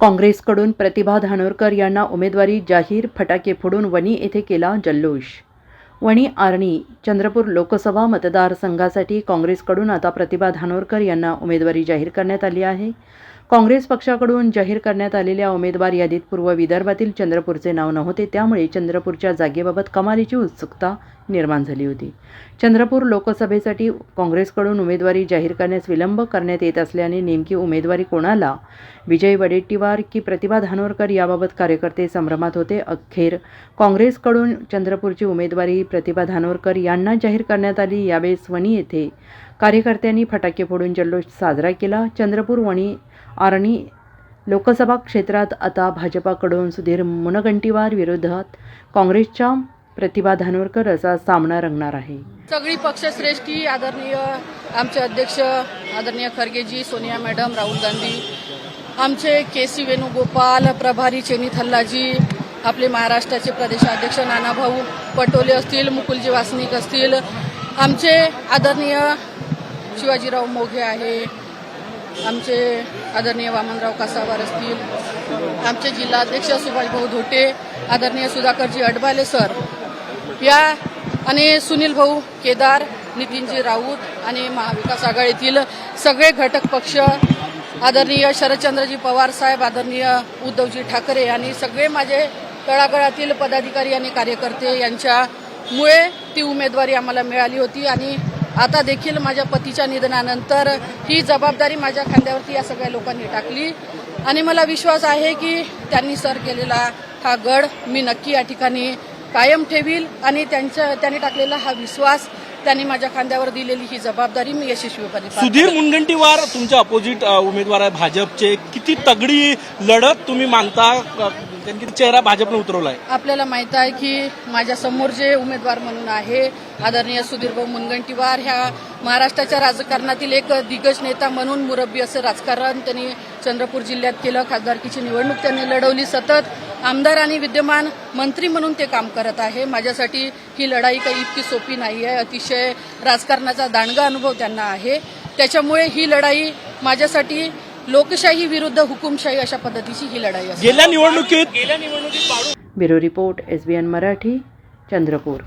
काँग्रेसकडून प्रतिभा धानोरकर यांना उमेदवारी जाहीर फटाके फोडून वणी येथे केला जल्लोष. वणी आर्णी चंद्रपूर लोकसभा मतदारसंघासाठी काँग्रेसकडून आता प्रतिभा धानोरकर यांना उमेदवारी जाहीर करण्यात आली आहे. काँग्रेस पक्षाकडून जाहीर करण्यात आलेल्या उमेदवार यादीत पूर्व विदर्भातील चंद्रपूरचे नाव नव्हते त्यामुळे चंद्रपूरच्या जागेबाबत कमालीची उत्सुकता निर्माण झाली होती. चंद्रपूर लोकसभेसाठी काँग्रेसकडून उमेदवारी जाहीर करण्यास विलंब करण्यात येत असल्याने नेमकी उमेदवारी कोणाला? विजय वडेट्टीवार की प्रतिभा धानोरकर याबाबत कार्यकर्ते संभ्रमात होते. अखेर काँग्रेसकडून चंद्रपूरची उमेदवारी प्रतिभा धानोरकर यांना जाहीर करण्यात आली यावेळेस स्वनी येथे कार्यकर्त्यांनी फटाके फोडून जल्लोष साजरा केला. चंद्रपूर वणी आर्णी लोकसभा क्षेत्रात आता भाजपाकडून सुधीर मुनगंटीवार विरोधात काँग्रेसच्या प्रतिभा धानोरकर असा सामना रंगणार आहे. सगळी पक्षश्रेष्ठी आदरणीय आमचे अध्यक्ष आदरणीय खरगेजी सोनिया मॅडम राहुल गांधी आमचे के सी वेणुगोपाल प्रभारी चेनी थल्लाजी आपले महाराष्ट्राचे प्रदेशाध्यक्ष नानाभाऊ पटोले असतील मुकुलजी वासनिक असतील आमचे आदरणीय शिवाजीराव मोघे आहे. आमचे आदरणीय वामनराव कासावार असतील. आमचे जिल्हाध्यक्ष सुभाषभाऊ धोटे आदरणीय सुधाकरजी अडबाले सर या आणि सुनील भाऊ केदार नितीनजी राऊत आणि महाविकास आघाडीतील सगळे घटक पक्ष आदरणीय शरदचंद्रजी पवार साहेब आदरणीय उद्धवजी ठाकरे आणि सगळे माझे तळागळातील पदाधिकारी आणि कार्यकर्ते यांच्यामुळे ती उमेदवारी आम्हाला मिळाली होती आणि आता देखील माझ्या पतीच्या निधनानंतर ही जबाबदारी माझ्या खांद्यावरती या सगळ्या लोकांनी टाकली. आणि मला विश्वास आहे की त्यांनी सर केलेला हा गड मी नक्की या ठिकाणी कायम ठेवील आणि त्यांच्या त्यांनी टाकलेला हा विश्वास त्यांनी माझ्या खांद्यावर दिलेली ही जबाबदारी मी यशस्वीपणे सुधीर मुनगंटीवार तुमच्या अपोजिट उमेदवार आहे भाजपचे. किती तगडी लढत तुम्ही मानता? त्यांनी चेहरा भाजपने उतरवलाय? आपल्याला माहीत आहे की माझ्यासमोर जे उमेदवार म्हणून आहे आदरणीय सुधीरभाऊ मुनगंटीवार ह्या महाराष्ट्राच्या राजकारणातील एक दिग्गज नेता म्हणून मुरब्बी असं राजकारण त्यांनी चंद्रपूर जिल्ह्यात केलं. खासदारकीची निवडणूक त्यांनी लढवली. सतत आमदार आणि विद्यमान मंत्री म्हणून ते काम करत आहे. माझ्यासाठी ही लढाई काही इतकी सोपी नाही आहे. अतिशय राजकारणाचा दांडगा अनुभव त्यांना आहे. त्याच्यामुळे ही लढाई माझ्यासाठी लोकशाही विरुद्ध हुकुमशाही अशा पद्धतीची ही लढाई गेल्या निवडणुकीत गेल्या निवडणुकीत bureau report S B N Marathi Chandrapur.